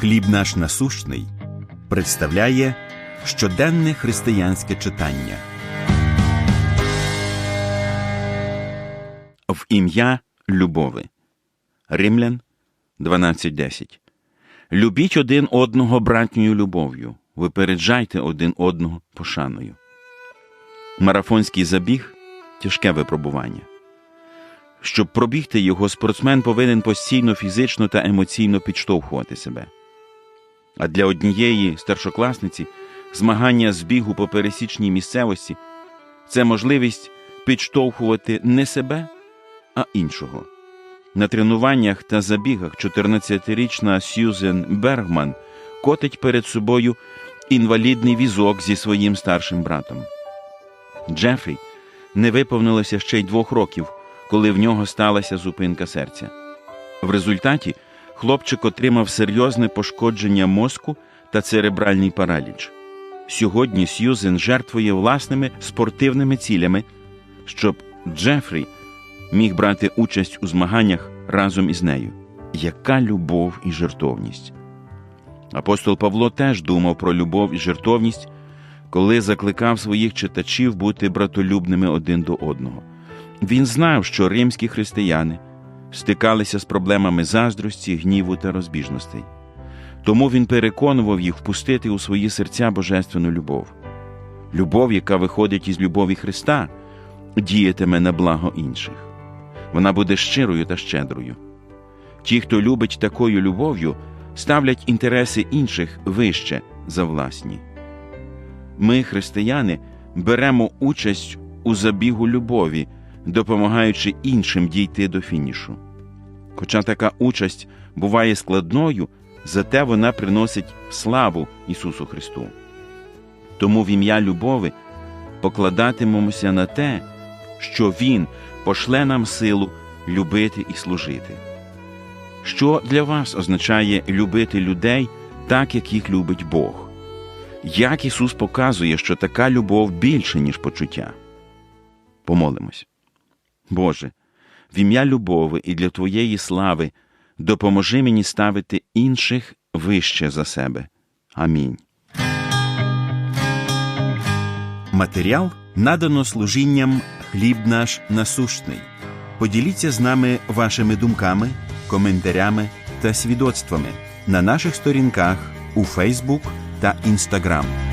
Хліб наш насущний представляє щоденне християнське читання. В ім'я любови. Римлян 12.10. Любіть один одного братньою любов'ю, випереджайте один одного пошаною. Марафонський забіг тяжке випробування. Щоб пробігти його, спортсмен повинен постійно фізично та емоційно підштовхувати себе. А для однієї старшокласниці змагання з бігу по пересічній місцевості це можливість підштовхувати не себе, а іншого. На тренуваннях та забігах 14-річна Сьюзен Бергман котить перед собою інвалідний візок зі своїм старшим братом. Джефрі не виповнилося ще й двох років, коли в нього сталася зупинка серця. В результаті хлопчик отримав серйозне пошкодження мозку та церебральний параліч. Сьогодні Сьюзен жертвує власними спортивними цілями, щоб Джефрі міг брати участь у змаганнях разом із нею. Яка любов і жертовність! Апостол Павло теж думав про любов і жертовність, коли закликав своїх читачів бути братолюбними один до одного. Він знав, що римські християни стикалися з проблемами заздрості, гніву та розбіжностей. Тому він переконував їх впустити у свої серця божественну любов. Любов, яка виходить із любові Христа, діятиме на благо інших. Вона буде щирою та щедрою. Ті, хто любить такою любов'ю, ставлять інтереси інших вище за власні. Ми, християни, беремо участь у забігу любові, допомагаючи іншим дійти до фінішу. Хоча така участь буває складною, зате вона приносить славу Ісусу Христу. Тому в ім'я любові покладатимемося на те, що Він пошле нам силу любити і служити. Що для вас означає любити людей так, як їх любить Бог? Як Ісус показує, що така любов більше, ніж почуття? Помолимось. Боже, в ім'я любови і для Твоєї слави допоможи мені ставити інших вище за себе. Амінь. Матеріал надано служінням хліб наш насущний. Поділіться з нами вашими думками, коментарями та свідоцтвами на наших сторінках у Фейсбук та Інстаграм.